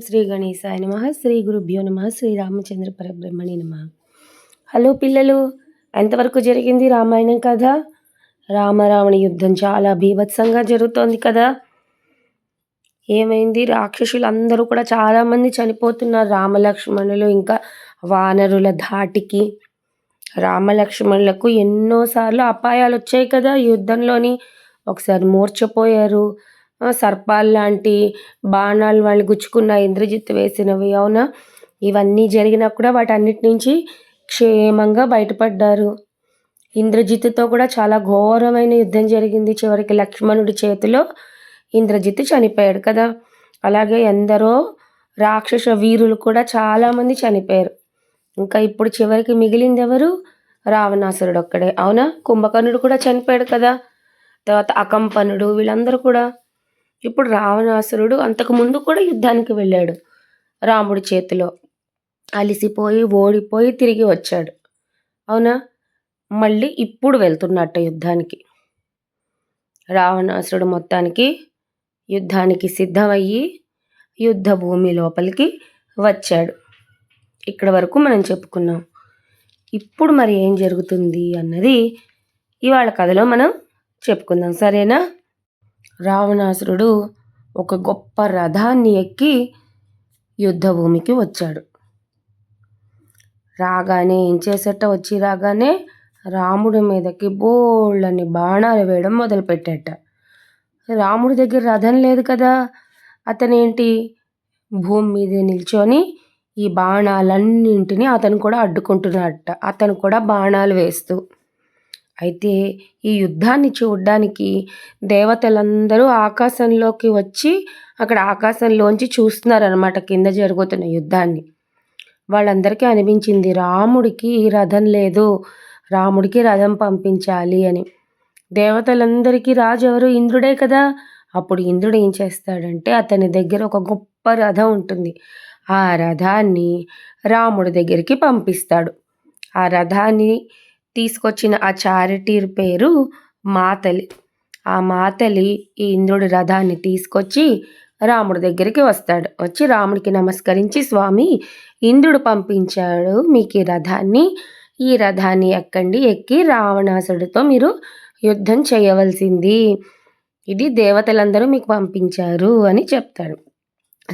శ్రీ గణేశాయ నమ శ్రీ గురుభ్యో నమ శ్రీ రామచంద్ర పరబ్రహ్మణి నమ. హలో పిల్లలు ఎంతవరకు జరిగింది రామాయణం కథ? రామరావణ యుద్ధం చాలా భీభత్సంగా జరుగుతోంది కదా. ఏమైంది? రాక్షసులు అందరూ కూడా చాలామంది చనిపోతున్నారు రామలక్ష్మణులు ఇంకా వానరుల ధాటికి. రామలక్ష్మణులకు ఎన్నోసార్లు అపాయాలు వచ్చాయి కదా యుద్ధంలోని. ఒకసారి మూర్చపోయారు సర్పాలు లాంటి బాణాలు వాళ్ళు గుచ్చుకున్న ఇంద్రజిత్ వేసినవి అవునా? ఇవన్నీ జరిగినా కూడా వాటన్నిటి నుంచి క్షేమంగా బయటపడ్డారు. ఇంద్రజిత్తుతో కూడా చాలా ఘోరమైన యుద్ధం జరిగింది. చివరికి లక్ష్మణుడి చేతిలో ఇంద్రజిత్ చనిపోయాడు కదా. అలాగే ఎందరో రాక్షస వీరులు కూడా చాలామంది చనిపోయారు. ఇంకా ఇప్పుడు చివరికి మిగిలింది ఎవరు? రావణాసురుడు ఒక్కడే అవునా? కుంభకర్ణుడు కూడా చనిపోయాడు కదా. తర్వాత అకంపనుడు వీళ్ళందరూ కూడా. ఇప్పుడు రావణాసురుడు అంతకుముందు కూడా యుద్ధానికి వెళ్ళాడు. రాముడి చేతిలో అలిసిపోయి ఓడిపోయి తిరిగి వచ్చాడు. అవునా? మళ్ళీ ఇప్పుడు వెళ్తున్నట్ట యుద్ధానికి. రావణాసురుడు మొత్తానికి యుద్ధానికి సిద్ధమయ్యి యుద్ధ భూమి లోపలికి వచ్చాడు. ఇక్కడ వరకు మనం చెప్పుకున్నాం. ఇప్పుడు మరి ఏం జరుగుతుంది అన్నది ఇవాళ కథలో మనం చెప్పుకుందాం. సరేనా? రావణాసురుడు ఒక గొప్ప రథాన్ని ఎక్కి యుద్ధభూమికి వచ్చాడు. రాగానే ఏం చేసేట? వచ్చి రాగానే రాముడి మీదకి బోళ్ళని బాణాలు వేయడం మొదలుపెట్టాట. రాముడి దగ్గర రథం లేదు కదా అతనేంటి? భూమి మీద నిల్చొని ఈ బాణాలన్నింటినీ అతను కూడా అడ్డుకుంటున్నట్ట అతను కూడా బాణాలు వేస్తూ అయితే ఈ యుద్ధాన్ని చూడ్డానికి దేవతలందరూ ఆకాశంలోకి వచ్చి అక్కడ ఆకాశంలోంచి చూస్తున్నారనమాట కింద జరుగుతున్న యుద్ధాన్ని. వాళ్ళందరికీ అనిపించింది రాముడికి రథం లేదు రాముడికి రథం పంపించాలి అని. దేవతలందరికీ రాజు ఎవరు? ఇంద్రుడే కదా. అప్పుడు ఇంద్రుడు ఏం చేస్తాడంటే అతని దగ్గర ఒక గొప్ప రథం ఉంటుంది. ఆ రథాన్ని రాముడి దగ్గరికి పంపిస్తాడు. ఆ రథాన్ని తీసుకొచ్చిన ఆ చారిటీ పేరు మాతలి. ఆ మాతలి ఈ ఇంద్రుడి రథాన్ని తీసుకొచ్చి రాముడి దగ్గరికి వస్తాడు. వచ్చి రాముడికి నమస్కరించి స్వామి ఇంద్రుడు పంపించాడు మీకు ఈ రథాన్ని. ఈ రథాన్ని ఎక్కండి ఎక్కి రావణాసుడితో మీరు యుద్ధం చేయవలసింది. ఇది దేవతలందరూ మీకు పంపించారు అని చెప్తాడు.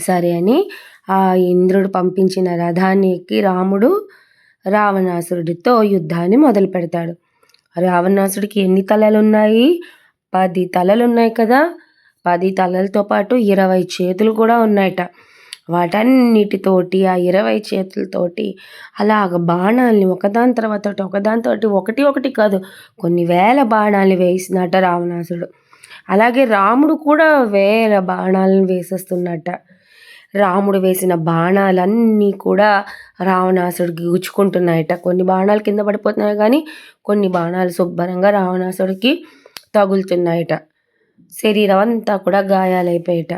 సరే అని ఆ ఇంద్రుడు పంపించిన రథాన్ని ఎక్కి రాముడు రావణాసురుడితో యుద్ధాన్ని మొదలు పెడతాడు. రావణాసుడికి ఎన్ని తలలు ఉన్నాయి పది తలలు ఉన్నాయి కదా. పది తలలతో పాటు ఇరవై చేతులు కూడా ఉన్నాయట. వాటన్నిటితోటి ఆ ఇరవై చేతులతోటి అలాగ బాణాలని ఒకదాని తర్వాత ఒకదానితోటి ఒకటి ఒకటి కాదు కొన్ని వేల బాణాలు వేసినట్ట రావణాసుడు అలాగే రాముడు కూడా వేల బాణాలను వేసేస్తున్నట్ట రాముడు వేసిన బాణాలన్నీ కూడా రావణాసుడికి గుచ్చుకుంటున్నాయట కొన్ని బాణాలు కింద పడిపోతున్నాయి కానీ కొన్ని బాణాలు శుభ్రంగా రావణాసుడికి తగులుతున్నాయట. శరీరం అంతా కూడా గాయాలైపోయట.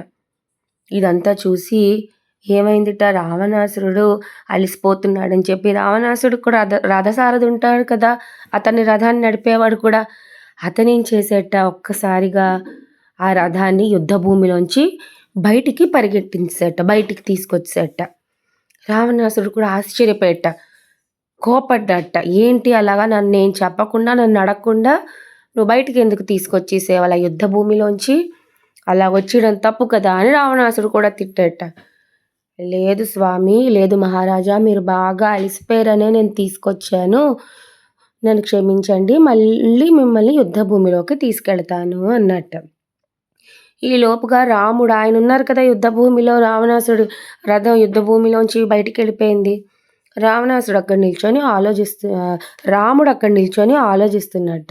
ఇదంతా చూసి ఏమైందిట? రావణాసురుడు అలిసిపోతున్నాడని చెప్పి రావణాసుడు కూడా రథ రథసారథి ఉంటాడు కదా అతని రథాన్ని నడిపేవాడు కూడా. అతనేం చేసేట? ఒక్కసారిగా ఆ రథాన్ని యుద్ధ భూమిలోంచి బయటికి పరిగెట్టించేట బయటికి తీసుకొచ్చేట. రావణాసుడు కూడా ఆశ్చర్యపోయేట కోపడ్డట ఏంటి అలాగా? నన్ను నేను చెప్పకుండా నన్ను అడగకుండా నువ్వు బయటికి ఎందుకు తీసుకొచ్చేసేవాళ్ళ యుద్ధ భూమిలోంచి అలా వచ్చేయడం తప్పు కదా? అని రావణాసుడు కూడా తిట్టేట. లేదు స్వామి లేదు మహారాజా మీరు బాగా అలిసిపోయారనే నేను తీసుకొచ్చాను. నన్ను క్షమించండి మళ్ళీ మిమ్మల్ని యుద్ధ భూమిలోకి తీసుకెళ్తాను అన్నట్టు. ఈ లోపుగా రాముడు ఆయన ఉన్నారు కదా యుద్ధభూమిలో రావణాసుడు రథం యుద్ధభూమిలోంచి బయటికి వెళ్ళిపోయింది రావణాసుడు అక్కడ నిల్చొని ఆలోచిస్తు రాముడు అక్కడ నిల్చొని ఆలోచిస్తున్నట్ట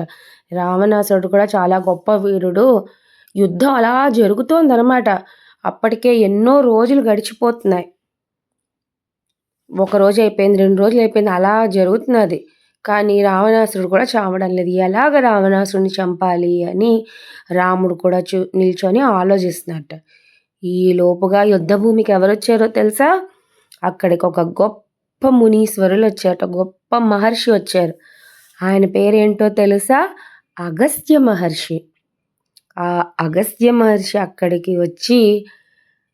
రావణాసుడు కూడా చాలా గొప్ప వీరుడు. యుద్ధం అలా జరుగుతోందనమాట అప్పటికే ఎన్నో రోజులు గడిచిపోతున్నాయి. ఒక రోజు అయిపోయింది రెండు రోజులు అయిపోయింది అలా జరుగుతున్నది. కానీ రావణాసురుడు కూడా చావడం లేదు. ఎలాగ రావణాసురుని చంపాలి అని రాముడు కూడా చూ నిల్చొని ఆలోచిస్తున్నట్ట ఈ లోపుగా యుద్ధ భూమికి ఎవరు వచ్చారో తెలుసా? అక్కడికి ఒక గొప్ప మునీశ్వరులు వచ్చారట. గొప్ప మహర్షి వచ్చారు. ఆయన పేరేంటో తెలుసా? అగస్త్య మహర్షి. ఆ అగస్త్య మహర్షి అక్కడికి వచ్చి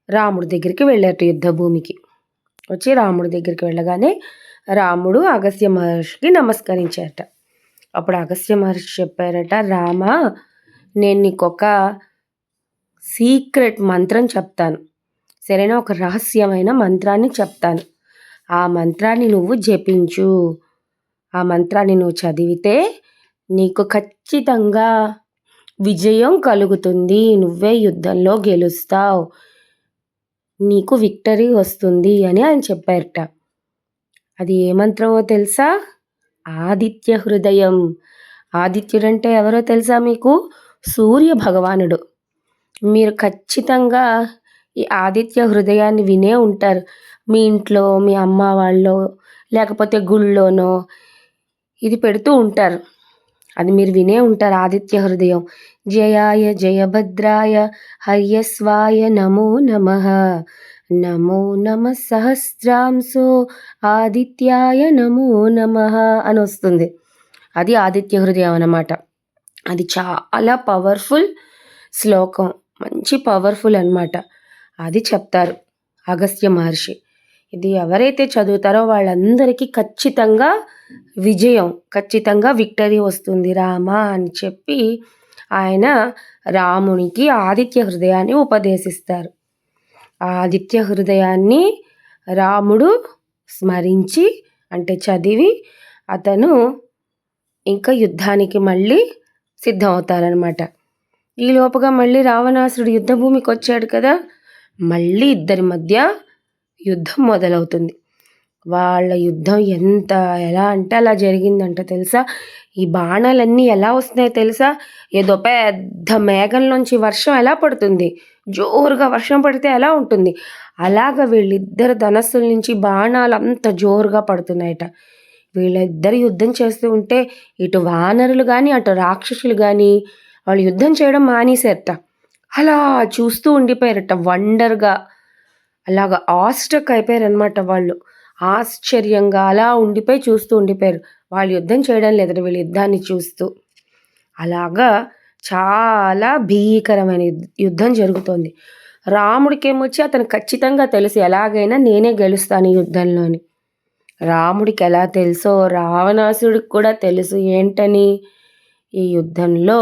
రాముడి దగ్గరికి వెళ్ళారట యుద్ధ భూమికి వచ్చి రాముడి దగ్గరికి వెళ్ళగానే రాముడు అగస్త్య మహర్షికి నమస్కరించారట. అప్పుడు అగస్త్య మహర్షి చెప్పారట రామ నేను నీకు ఒక సీక్రెట్ మంత్రం చెప్తాను. సరైన? ఒక రహస్యమైన మంత్రాన్ని చెప్తాను. ఆ మంత్రాన్ని నువ్వు జపించు. ఆ మంత్రాన్ని నువ్వు చదివితే నీకు ఖచ్చితంగా విజయం కలుగుతుంది. నువ్వే యుద్ధంలో గెలుస్తావు. నీకు విక్టరీ వస్తుంది అని ఆయన చెప్పారట. అది ఏ మంత్రమో తెలుసా? ఆదిత్య హృదయం. ఆదిత్యుడంటే ఎవరో తెలుసా మీకు? సూర్య భగవానుడు. మీరు ఖచ్చితంగా ఈ ఆదిత్య హృదయాన్ని వినే ఉంటారు. మీ ఇంట్లో మీ అమ్మ వాళ్ళు లేకపోతే గుళ్ళోనో ఇది పెడుతూ ఉంటారు. అది మీరు వినే ఉంటారు ఆదిత్య హృదయం. జయాయ జయభద్రాయ హర్యస్వాయ నమో నమ. నమో నమ సహస్రాంశో ఆదిత్యాయ నమో నమ అని వస్తుంది. అది ఆదిత్య హృదయం అన్నమాట. అది చాలా పవర్ఫుల్ శ్లోకం. మంచి పవర్ఫుల్ అనమాట అది చెప్తారు అగస్త్య మహర్షి. ఇది ఎవరైతే చదువుతారో వాళ్ళందరికీ ఖచ్చితంగా విజయం ఖచ్చితంగా విక్టరీ వస్తుంది. రామ అని చెప్పి ఆయన రామునికి ఆదిత్య హృదయాన్ని ఉపదేశిస్తారు. ఆదిత్య హృదయాన్ని రాముడు స్మరించి అంటే చదివి అతను ఇంకా యుద్ధానికి మళ్ళీ సిద్ధమవుతారనమాట ఈ లోపుగా మళ్ళీ రావణాసురుడు యుద్ధభూమికి వచ్చాడు కదా మళ్ళీ ఇద్దరి మధ్య యుద్ధం మొదలవుతుంది. వాళ్ళ యుద్ధం ఎంత ఎలా అంటే అలా జరిగిందంట తెలుసా? ఈ బాణాలన్నీ ఎలా వస్తున్నాయో తెలుసా? ఏదో పెద్ద మేఘంలోంచి వర్షం ఎలా పడుతుంది? జోరుగా వర్షం పడితే ఎలా ఉంటుంది? అలాగ వీళ్ళిద్దరు ధనస్సుల నుంచి బాణాలు అంత జోరుగా పడుతున్నాయట. వీళ్ళిద్దరు యుద్ధం చేస్తూ ఉంటే ఇటు వానరులు కానీ అటు రాక్షసులు కానీ వాళ్ళు యుద్ధం చేయడం మానేశారట. అలా చూస్తూ ఉండిపోయారట వండర్గా. అలాగా ఆస్టక్ అయిపోయారనమాట వాళ్ళు. ఆశ్చర్యంగా అలా ఉండిపోయి చూస్తూ ఉండిపోయారు. వాళ్ళు యుద్ధం చేయడం లేదు వీళ్ళు యుద్ధాన్ని చూస్తూ. అలాగా చాలా భీకరమైన యుద్ధం జరుగుతోంది. రాముడికి ఏమొచ్చి అతను ఖచ్చితంగా తెలుసు ఎలాగైనా నేనే గెలుస్తాను ఈ యుద్ధంలోని. రాముడికి ఎలా తెలుసో రావణాసుడికి కూడా తెలుసు ఏంటని. ఈ యుద్ధంలో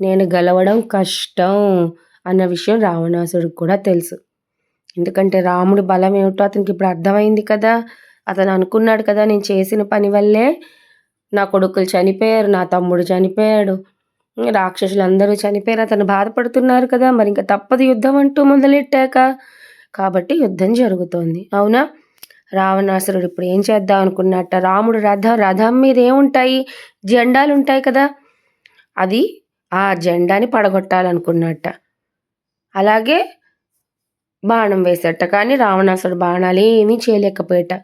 నేను గెలవడం కష్టం అన్న విషయం రావణాసుడికి కూడా తెలుసు. ఎందుకంటే రాముడి బలం ఏమిటో అతనికి ఇప్పుడు అర్థమైంది కదా. అతను అనుకున్నాడు కదా నేను చేసిన పని వల్లే నా కొడుకులు చనిపోయారు నా తమ్ముడు చనిపోయాడు. రాక్షసులు అందరూ చనిపోయారు. అతను బాధపడుతున్నారు కదా. మరి ఇంకా తప్పదు యుద్ధం అంటూ మొదలెట్టాక. కాబట్టి యుద్ధం జరుగుతోంది. అవునా? రావణాసురుడు ఇప్పుడు ఏం చేద్దాం అనుకున్నట్ట? రాముడు రథం రథం మీద ఏముంటాయి? జెండాలు ఉంటాయి కదా. అది ఆ జెండాని పడగొట్టాలనుకున్నట్ట. అలాగే బాణం వేసేట. కానీ రావణాసుడు బాణాలు ఏమీ చేయలేకపోయేట.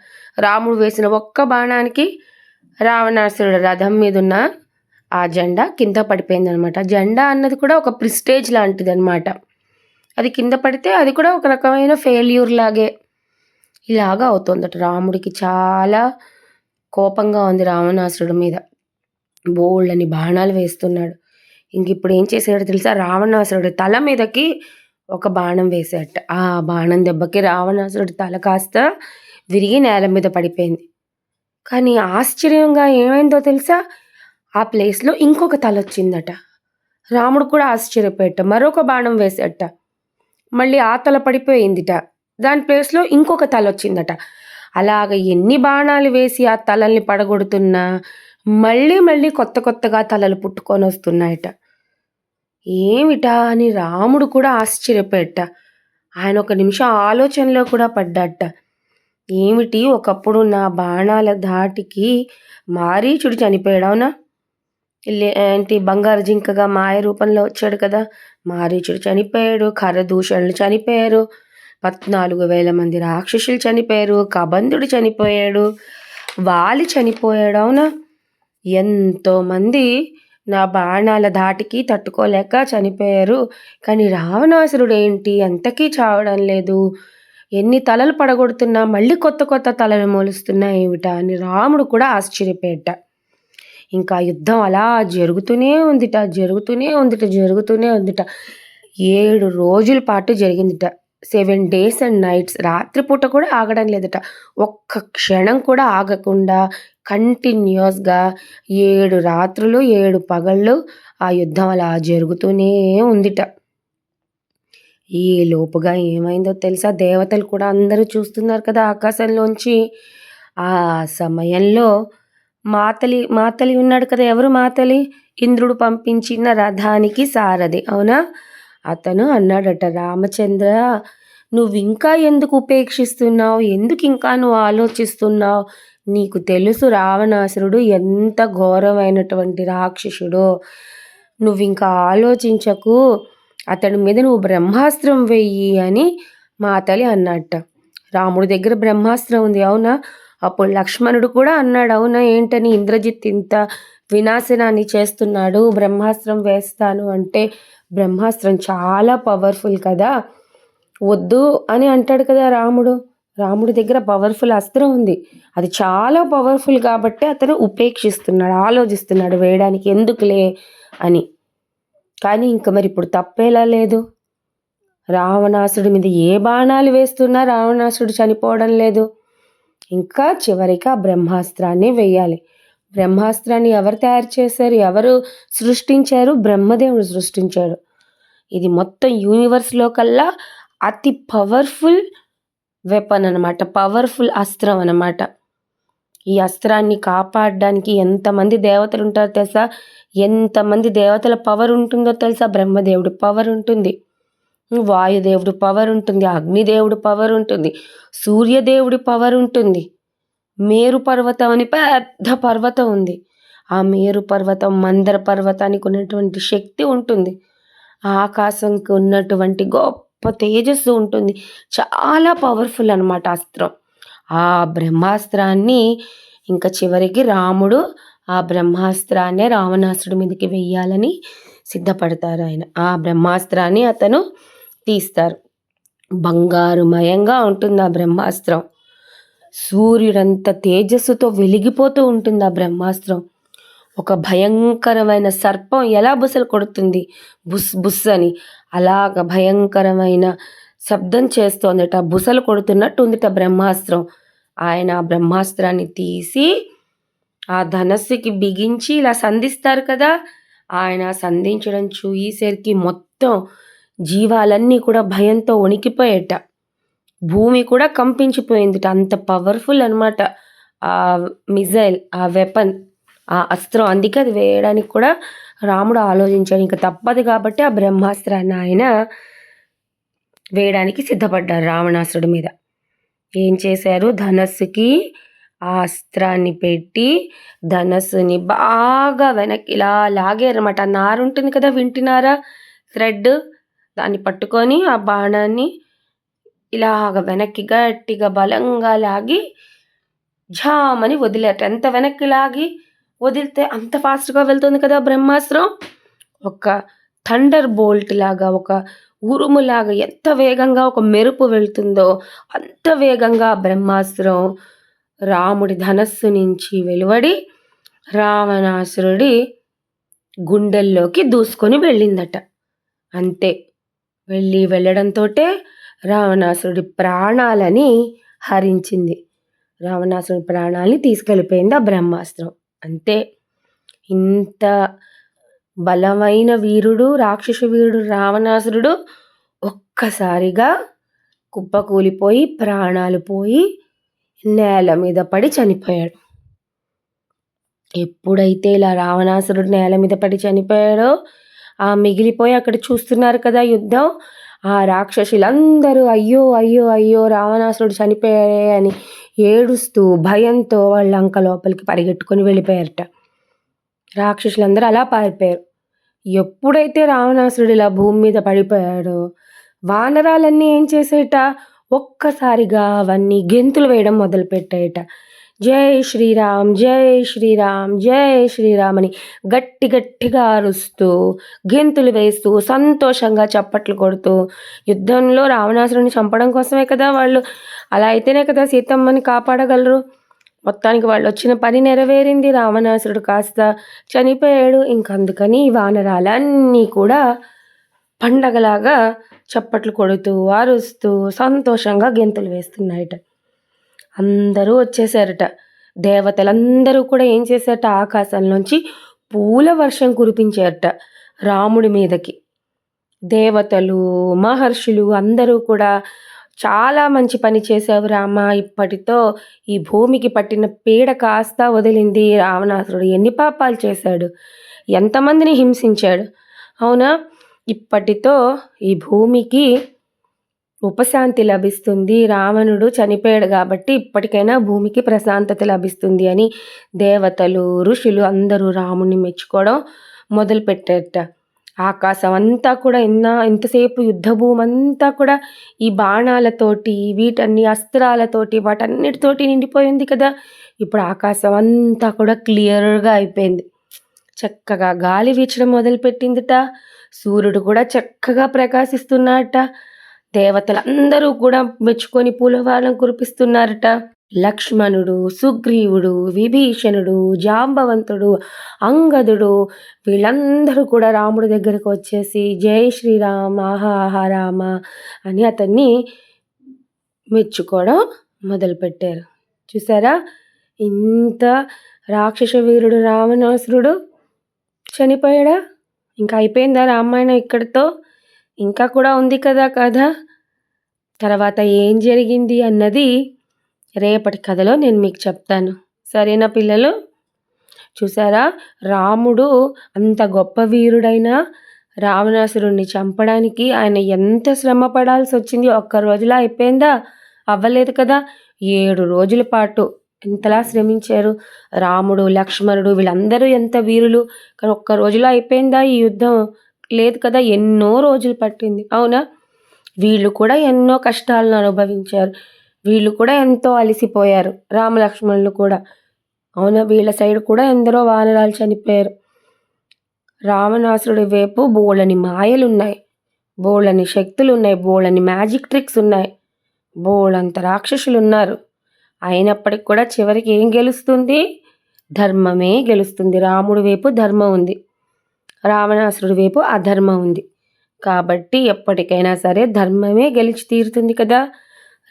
రాముడు వేసిన ఒక్క బాణానికి రావణాసురుడు రథం మీద ఉన్న ఆ జెండా కింద పడిపోయింది అనమాట జెండా అన్నది కూడా ఒక ప్రిస్టేజ్ లాంటిది అనమాట అది కింద పడితే అది కూడా ఒక రకమైన ఫెయిల్యూర్ లాగే ఇలాగా అవుతుందట. రాముడికి చాలా కోపంగా ఉంది రావణాసురుడి మీద. బోళ్ళని బాణాలు వేస్తున్నాడు. ఇంక ఇప్పుడు ఏం చేసాడో తెలుసా? రావణాసురుడి తల మీదకి ఒక బాణం వేసేట. ఆ బాణం దెబ్బకి రావణాసురుడి తల కాస్త విరిగి నేల మీద పడిపోయింది. కానీ ఆశ్చర్యంగా ఏమైందో తెలుసా? ఆ ప్లేస్లో ఇంకొక తల వచ్చిందట రాముడు కూడా ఆశ్చర్యపోయట మరొక బాణం వేసేట. మళ్ళీ ఆ తల పడిపోయిందిట. దాని ప్లేస్లో ఇంకొక తల వచ్చిందట అలాగ ఎన్ని బాణాలు వేసి ఆ తలల్ని పడగొడుతున్నా మళ్ళీ మళ్ళీ కొత్త కొత్తగా తలలు పుట్టుకొని వస్తున్నాయట. ఏమిటా అని రాముడు కూడా ఆశ్చర్యపోయట. ఆయన ఒక నిమిషం ఆలోచనలో కూడా పడ్డాట. ఏమిటి? ఒకప్పుడు నా బాణాల ధాటికి మారీచుడు చనిపోయాడు అవునా? ఏంటి బంగారు జింకగా మాయ రూపంలో వచ్చాడు కదా. మారీచుడు చనిపోయాడు ఖరదూషణలు చనిపోయారు పద్నాలుగు వేల మంది రాక్షసులు చనిపోయారు కబంధుడు చనిపోయాడు వాలి చనిపోయాడు అవునా? ఎంతోమంది నా బాణాల ధాటికి తట్టుకోలేక చనిపోయారు. కానీ రావణాసురుడు ఏంటి? అంతకీ చావడం లేదు. ఎన్ని తలలు పడగొడుతున్నా మళ్ళీ కొత్త కొత్త తలలు మోలుస్తున్నా ఏమిటా అని రాముడు కూడా ఆశ్చర్యపేట ఇంకా యుద్ధం అలా జరుగుతూనే ఉందిట జరుగుతూనే ఉందిట జరుగుతూనే ఉందిట. ఏడు రోజుల పాటు జరిగిందిట. Seven days and nights. రాత్రిపూట కూడా ఆగడం లేదట. ఒక్క క్షణం కూడా ఆగకుండా కంటిన్యూస్గా ఏడు రాత్రులు ఏడు పగళ్ళు ఆ యుద్ధం అలా జరుగుతూనే ఉందిట. ఈ లోపుగా ఏమైందో తెలుసా? దేవతలు కూడా అందరూ చూస్తున్నారు కదా ఆకాశంలోంచి. ఆ సమయంలో మాతలి మాతలి ఉన్నాడు కదా ఎవరు మాతలి ఇంద్రుడు పంపించిన రథానికి సారథి అవునా? అతను అన్నాడట రామచంద్ర నువ్వు ఇంకా ఎందుకు ఉపేక్షిస్తున్నావు? ఎందుకు ఇంకా నువ్వు ఆలోచిస్తున్నావు? నీకు తెలుసు రావణాసురుడు ఎంత ఘోరమైనటువంటి రాక్షసుడో. నువ్వు ఇంకా ఆలోచించకు అతడి మీద నువ్వు బ్రహ్మాస్త్రం వెయ్యి అని మా తల్లి అన్నట్ట. రాముడి దగ్గర బ్రహ్మాస్త్రం ఉంది అవునా? అప్పుడు లక్ష్మణుడు కూడా అన్నాడు అవునా ఏంటని? ఇంద్రజిత్ ఇంత వినాశనాన్ని చేస్తున్నాడు బ్రహ్మాస్త్రం వేస్తాను అంటే బ్రహ్మాస్త్రం చాలా పవర్ఫుల్ కదా వద్దు అని అంటాడు కదా రాముడు. రాముడి దగ్గర పవర్ఫుల్ అస్త్రం ఉంది. అది చాలా పవర్ఫుల్ కాబట్టి అతను ఉపేక్షిస్తున్నాడు ఆలోచిస్తున్నాడు వేయడానికి ఎందుకులే అని. కానీ ఇంక మరి ఇప్పుడు తప్పేలా లేదు. రావణాసుడి మీద ఏ బాణాలు వేస్తున్నా రావణాసుడు చనిపోవడం లేదు. ఇంకా చివరికి ఆ బ్రహ్మాస్త్రాన్ని వెయ్యాలి బ్రహ్మాస్త్రాన్ని ఎవరు తయారు చేశారు? ఎవరు సృష్టించారు? బ్రహ్మదేవుడు సృష్టించాడు. ఇది మొత్తం యూనివర్స్లో కల్లా అతి పవర్ఫుల్ వెపన్ అనమాట పవర్ఫుల్ అస్త్రం అనమాట ఈ అస్త్రాన్ని కాపాడడానికి ఎంతమంది దేవతలు ఉంటారో తెలుసా? ఎంతమంది దేవతల పవర్ ఉంటుందో తెలుసా? బ్రహ్మదేవుడి పవర్ ఉంటుంది. వాయుదేవుడు పవర్ ఉంటుంది అగ్నిదేవుడు పవర్ ఉంటుంది సూర్యదేవుడి పవర్ ఉంటుంది. మేరు పర్వతం అని పెద్ద పర్వతం ఉంది. ఆ మేరు పర్వతం మందర పర్వతానికి ఉన్నటువంటి శక్తి ఉంటుంది. ఆకాశంకి ఉన్నటువంటి గొప్ప తేజస్సు ఉంటుంది. చాలా పవర్ఫుల్ అనమాట అస్త్రం. ఆ బ్రహ్మాస్త్రాన్ని ఇంకా చివరికి రాముడు ఆ బ్రహ్మాస్త్రాన్ని రావణాసుడి మీదకి వెయ్యాలని సిద్ధపడతారు ఆయన. ఆ బ్రహ్మాస్త్రాన్ని అతను తీస్తారు. బంగారుమయంగా ఉంటుంది ఆ బ్రహ్మాస్త్రం. సూర్యుడంత తేజస్సుతో వెలిగిపోతూ ఉంటుంది ఆ బ్రహ్మాస్త్రం. ఒక భయంకరమైన సర్పం ఎలా బుసలు కొడుతుంది? బుస్ బుస్ అని. అలాగ భయంకరమైన శబ్దం చేస్తోందట బుసలు కొడుతున్నట్టు ఉందిట బ్రహ్మాస్త్రం. ఆయన ఆ బ్రహ్మాస్త్రాన్ని తీసి ఆ ధనస్సుకి బిగించి ఇలా సంధిస్తారు కదా. ఆయన సంధించడం చూసేసరికి మొత్తం జీవాలన్నీ కూడా భయంతో వణికిపోయేట. భూమి కూడా కంపించిపోయింది అంత పవర్ఫుల్ అనమాట ఆ మిజైల్ ఆ వెపన్ ఆ అస్త్రం. అందుకే అది వేయడానికి కూడా రాముడు ఆలోచించాడు. ఇంకా తప్పదు కాబట్టి ఆ బ్రహ్మాస్త్రాన్ని ఆయన వేయడానికి సిద్ధపడ్డారు రావణాసుడి మీద. ఏం చేశారు? ధనస్సుకి ఆ అస్త్రాన్ని పెట్టి ధనస్సుని బాగా వెనక్కి ఇలా లాగారనమాట ఆ నార ఉంటుంది కదా వింటున్నారా? థ్రెడ్. దాన్ని పట్టుకొని ఆ బాణాన్ని ఇలాగ వెనక్కి గట్టిగా బలంగా లాగి ఝామని వదిలేట ఎంత వెనక్కి లాగి వదిలితే అంత ఫాస్ట్గా వెళ్తుంది కదా బ్రహ్మాస్త్రం? ఒక థండర్ బోల్ట్ లాగా ఒక ఉరుములాగా ఎంత వేగంగా ఒక మెరుపు వెళ్తుందో అంత వేగంగా బ్రహ్మాస్త్రం రాముడి ధనస్సు నుంచి వెలువడి రావణాసురుడి గుండెల్లోకి దూసుకొని వెళ్ళిందట. అంతే. వెళ్ళి వెళ్ళడంతో రావణాసురుడి ప్రాణాలని హరించింది. రావణాసురుడి ప్రాణాలని తీసుకెళ్ళిపోయింది ఆ బ్రహ్మాస్త్రం. అంతే. ఇంత బలమైన వీరుడు రాక్షస వీరుడు రావణాసురుడు ఒక్కసారిగా కుప్పకూలిపోయి ప్రాణాలు పోయి నేల మీద పడి చనిపోయాడు. ఎప్పుడైతే ఇలా రావణాసురుడు నేల మీద పడి చనిపోయాడో ఆ మిగిలిపోయి అక్కడ చూస్తున్నారు కదా యుద్ధం. ఆ రాక్షసులందరూ అయ్యో అయ్యో అయ్యో రావణాసురుడు చనిపోయాడే అని ఏడుస్తూ భయంతో వాళ్ళ అంక లోపలికి పరిగెట్టుకొని వెళ్ళిపోయారట. రాక్షసులందరూ అలా పారిపోయారు. ఎప్పుడైతే రావణాసురుడు ఇలా భూమి మీద పడిపోయాడో వానరాలన్నీ ఏం చేసేట? ఒక్కసారిగా అవన్నీ గెంతులు వేయడం మొదలుపెట్టాయట. జై శ్రీరామ్ జై శ్రీరామ్ జై శ్రీరామ్ అని గట్టి గట్టిగా అరుస్తూ గెంతులు వేస్తూ సంతోషంగా చప్పట్లు కొడుతూ యుద్ధంలో రావణాసురుని చంపడం కోసమే కదా వాళ్ళు? అలా అయితేనే కదా సీతమ్మని కాపాడగలరు? మొత్తానికి వాళ్ళు వచ్చిన పని నెరవేరింది రావణాసురుడు కాస్త చనిపోయాడు. ఇంకందుకని ఈ వానరాలన్నీ కూడా పండగలాగా చప్పట్లు కొడుతూ అరుస్తూ సంతోషంగా గెంతులు వేస్తున్నాయట. అందరూ వచ్చేసారట దేవతలందరూ కూడా ఏం చేశారట? ఆకాశంలోంచి పూల వర్షం కురిపించారట రాముడి మీదకి. దేవతలు మహర్షులు అందరూ కూడా చాలా మంచి పని చేసావు రామ. ఇప్పటితో ఈ భూమికి పట్టిన పీడ కాస్త వదిలింది రావణాసురుడు. ఎన్ని పాపాలు చేశాడు? ఎంతమందిని హింసించాడు? అవునా? ఇప్పటితో ఈ భూమికి ఉపశాంతి లభిస్తుంది. రావణుడు చనిపోయాడు కాబట్టి ఇప్పటికైనా భూమికి ప్రశాంతత లభిస్తుంది అని దేవతలు ఋషులు అందరూ రాముణ్ణి మెచ్చుకోవడం మొదలుపెట్టారట. ఆకాశం అంతా కూడా ఎన్న ఎంతసేపు యుద్ధ భూమి అంతా కూడా ఈ బాణాలతోటి వీటన్ని అస్త్రాలతోటి వాటన్నిటితోటి నిండిపోయింది కదా. ఇప్పుడు ఆకాశం అంతా కూడా క్లియర్గా అయిపోయింది. చక్కగా గాలి వీచడం మొదలుపెట్టిందిట. సూర్యుడు కూడా చక్కగా ప్రకాశిస్తున్నాడట. దేవతలందరూ కూడా మెచ్చుకొని పూలవారం కురిపిస్తున్నారట. లక్ష్మణుడు సుగ్రీవుడు విభీషణుడు జాంబవంతుడు అంగదుడు వీళ్ళందరూ కూడా రాముడి దగ్గరకు వచ్చేసి జై శ్రీరామ ఆహా రామ అని అతన్ని మెచ్చుకోవడం మొదలుపెట్టారు. చూసారా? ఇంత రాక్షస వీరుడు రావణాసురుడు చనిపోయాడా? ఇంకా అయిపోయిందా రామాయణం ఇక్కడితో? ఇంకా కూడా ఉంది కదా కథ. తర్వాత ఏం జరిగింది అన్నది రేపటి కథలో నేను మీకు చెప్తాను. సరేనా పిల్లలు? చూసారా? రాముడు అంత గొప్ప వీరుడైనా రావణాసురుణ్ణి చంపడానికి ఆయన ఎంత శ్రమ పడాల్సి వచ్చింది? ఒక్క రోజులా అయిపోయిందా? అవ్వలేదు కదా. ఏడు రోజుల పాటు ఎంతలా శ్రమించారు? రాముడు లక్ష్మణుడు వీళ్ళందరూ ఎంత వీరులు? కానీ ఒక్క రోజులో అయిపోయిందా ఈ యుద్ధం? లేదు కదా ఎన్నో రోజులు పట్టింది. అవునా? వీళ్ళు కూడా ఎన్నో కష్టాలను అనుభవించారు. వీళ్ళు కూడా ఎంతో అలసిపోయారు రామలక్ష్మణులు కూడా. అవునా? వీళ్ళ సైడ్ కూడా ఎందరో వానరాలు చనిపోయారు. రావణాసురుడి వైపు బోళని మాయలు ఉన్నాయి బోళ్ళని శక్తులు ఉన్నాయి బోళని మ్యాజిక్ ట్రిక్స్ ఉన్నాయి. బోళంత రాక్షసులు ఉన్నారు అయినప్పటికి కూడా చివరికి ఏం గెలుస్తుంది? ధర్మమే గెలుస్తుంది. రాముడి వైపు ధర్మం ఉంది. రావణాసురుడి వైపు అధర్మం ఉంది. కాబట్టి ఎప్పటికైనా సరే ధర్మమే గెలిచి తీరుతుంది కదా.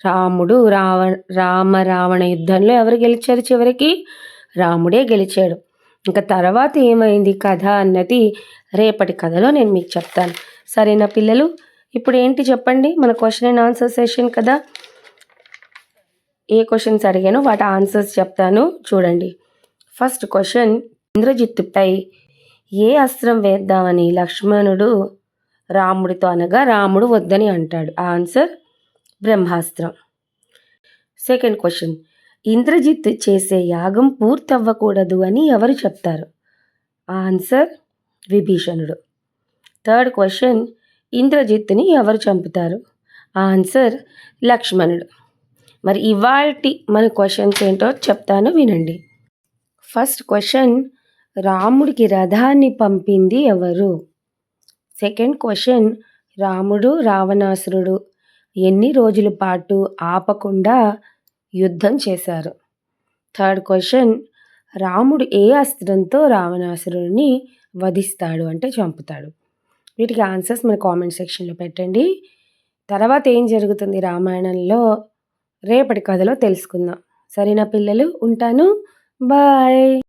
రాముడు రావ రామ రావణ యుద్ధంలో ఎవరు గెలిచారు చివరికి? రాముడే గెలిచాడు. ఇంకా తర్వాత ఏమైంది కథ అన్నది రేపటి కథలో నేను మీకు చెప్తాను. సరేనా పిల్లలు? ఇప్పుడు ఏంటి చెప్పండి? మన క్వశ్చన్ అండ్ ఆన్సర్ సెషన్ కదా. ఏ క్వశ్చన్స్ అడిగానో వాటి ఆన్సర్స్ చెప్తాను. చూడండి. ఫస్ట్ క్వశ్చన్ ఇంద్రజిత్తుపై ఏ అస్త్రం వేద్దామని లక్ష్మణుడు రాముడితో అనగా రాముడు వద్దని అంటాడు. ఆన్సర్ బ్రహ్మాస్త్రం. సెకండ్ క్వశ్చన్ ఇంద్రజిత్ చేసే యాగం పూర్తవ్వకూడదు అని ఎవరు చెప్తారు? ఆన్సర్ విభీషణుడు. థర్డ్ క్వశ్చన్ ఇంద్రజిత్ని ఎవరు చంపుతారు? ఆన్సర్ లక్ష్మణుడు. మరి ఇవాల్టి మన క్వశ్చన్స్ ఏంటో చెప్తాను వినండి. ఫస్ట్ క్వశ్చన్ రాముడికి రథాన్ని పంపింది ఎవరు? Second question. రాముడు రావణాసురుడు ఎన్ని రోజుల పాటు ఆపకుండా యుద్ధం చేశారు? Third question. రాముడు ఏ అస్త్రంతో రావణాసురుడిని వధిస్తాడు అంటే చంపుతాడు? వీటికి ఆన్సర్స్ మన కామెంట్ సెక్షన్లో పెట్టండి. తర్వాత ఏం జరుగుతుంది రామాయణంలో? రేపటి కథలో తెలుసుకుందాం. సరేనా పిల్లలు? ఉంటాను. బాయ్.